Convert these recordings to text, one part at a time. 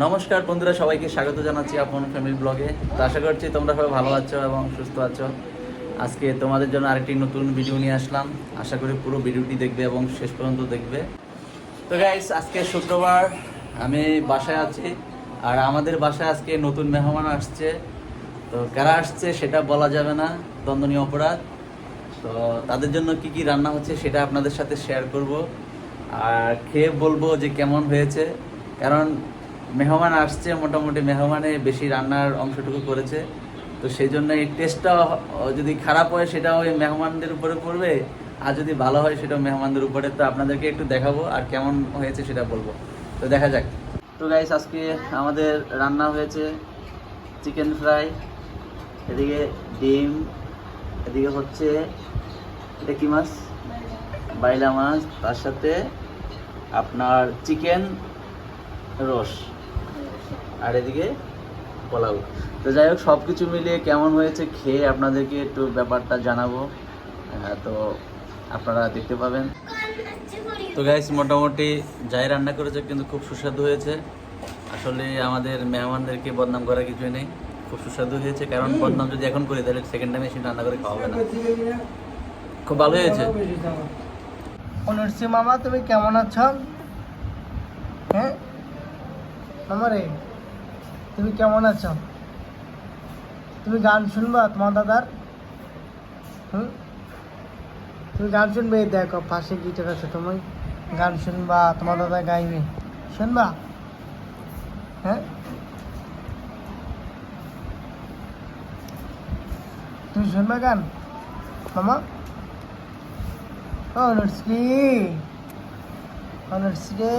নমস্কার বন্ধুরা, সবাইকে স্বাগত জানাচ্ছি আপন ফ্যামিলি ব্লগে তো আশা করছি তোমরা সবাই ভালো আছো এবং সুস্থ আছো। আজকে তোমাদের জন্য আরেকটি নতুন ভিডিও নিয়ে আসলাম। আশা করি পুরো ভিডিওটি দেখবে এবং শেষ পর্যন্ত দেখবে। তো গাইস আজকে শুক্রবার, আমি বাসায় আছি আর আমাদের বাসায় আজকে নতুন মেহমান আসছে। তো কারা আসছে সেটা বলা যাবে না দ্বন্দ্বনীয় অপরাধ। তো তাদের জন্য কি কি রান্না হচ্ছে সেটা আপনাদের সাথে শেয়ার করব। আর খেয়ে বলব যে কেমন হয়েছে। কারণ মেহমান আসছে, মোটামুটি মেহমানে বেশি রান্নার অংশটুকু করেছে। তো সেই জন্য এই টেস্টটা যদি খারাপ হয় সেটা ওই মেহমানদের উপরে পড়বে। আর যদি ভালো হয় সেটা মেহমানদের উপরে। তো আপনাদেরকে একটু দেখাবো আর কেমন হয়েছে সেটা বলব। তো দেখা যাক। তো গাইস আজকে আমাদের রান্না হয়েছে চিকেন ফ্রাই এদিকে ডিম, এদিকে হচ্ছে এটা কি মাছ? বাইলা মাছ। তার সাথে আপনার চিকেন রস। আর এদিকে পোলাও। তো যাই হোক সব কিছু মিলিয়ে কেমন হয়েছে খেয়ে আপনাদেরকে একটু ব্যাপারটা জানাব। হ্যাঁ, তো আপনারা দেখতে পাবেন। তো গাইস মোটামুটি যাই রান্না করেছে কিন্তু খুব সুস্বাদু হয়েছে। আসলে আমাদের মেহমানদেরকে বদনাম করা কিছুই নেই। খুব সুস্বাদু হয়েছে কারণ বদনাম যদি এখন করি তাহলে সেকেন্ড টাইমে এসে রান্না করে খাওয়াবে না। খুব ভালো হয়েছে। অনুর্সি মামা তুমি কেমন আছো? হ্যাঁ? আমার তুমি কেমন আছো? তুমি গান শুনবা তোমার দাদার? হুম? তুমি গান শুনবে? দেখো, পাশে গিটার আছে তুমি গান শুনবা, তোমার দাদা গাইবে। শুনবা? হ্যাঁ? তুমি শুনবা গান? মামা? ও নর্সি ও অনুর্সি রে।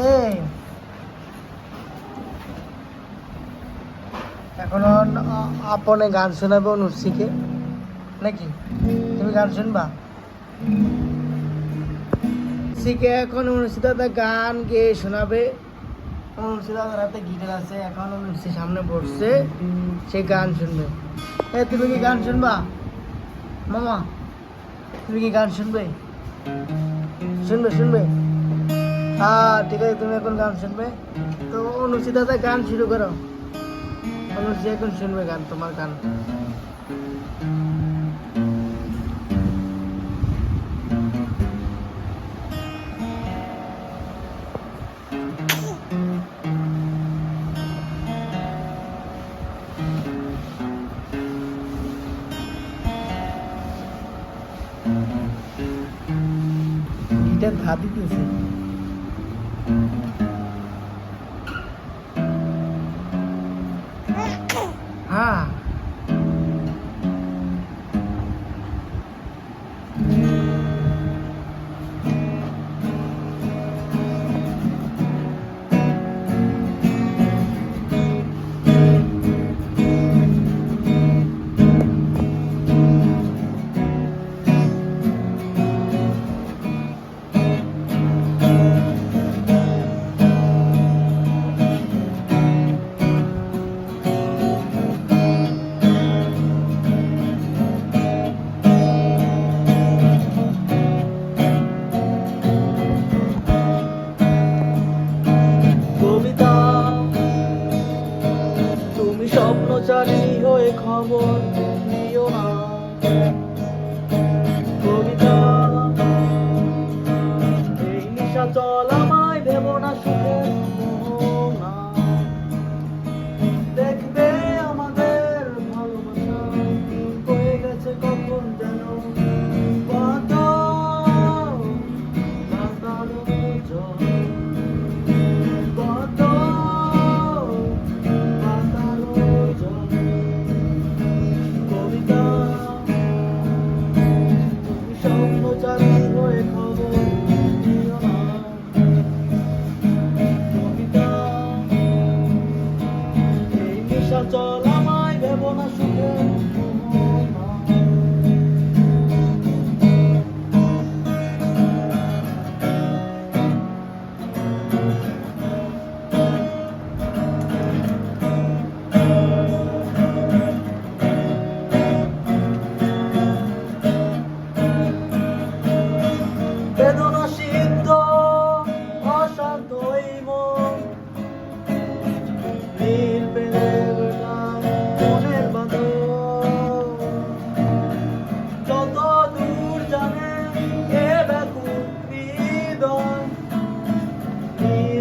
এখন আপনে গান শোনাবে অনুর্সিকে নাকি? তুমি গান শুনবা? শিখে এখন অনুষ্ঠিত দাদা গান গেয়ে শোনাবে। দাদার হাতে গিটার আছে, এখন অনুর্সি সামনে বসছে, সে গান শুনবে। এ, তুমি কি গান শুনবা? মামা, তুমি কি গান শুনবে? শুনবে শুনবে? হ্যাঁ ঠিক আছে, তুমি এখন গান শুনবে। তো অনুষ্ঠি দাদা গান শুরু করো। অনুষ্ঠি এখন শুনবে গান তোমার গান। গিটার ধা দিতেছে।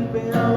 นไปเอา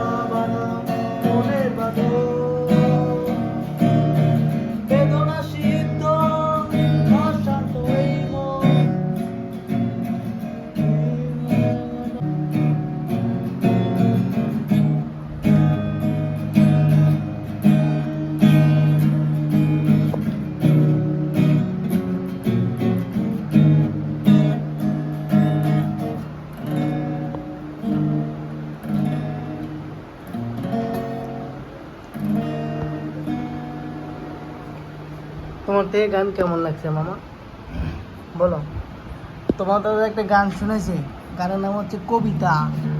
তোমার থেকে গান কেমন লাগছে মামা? বলো। তোমার দাদা একটা গান শুনেছি, গানের নাম হচ্ছে কবিতা।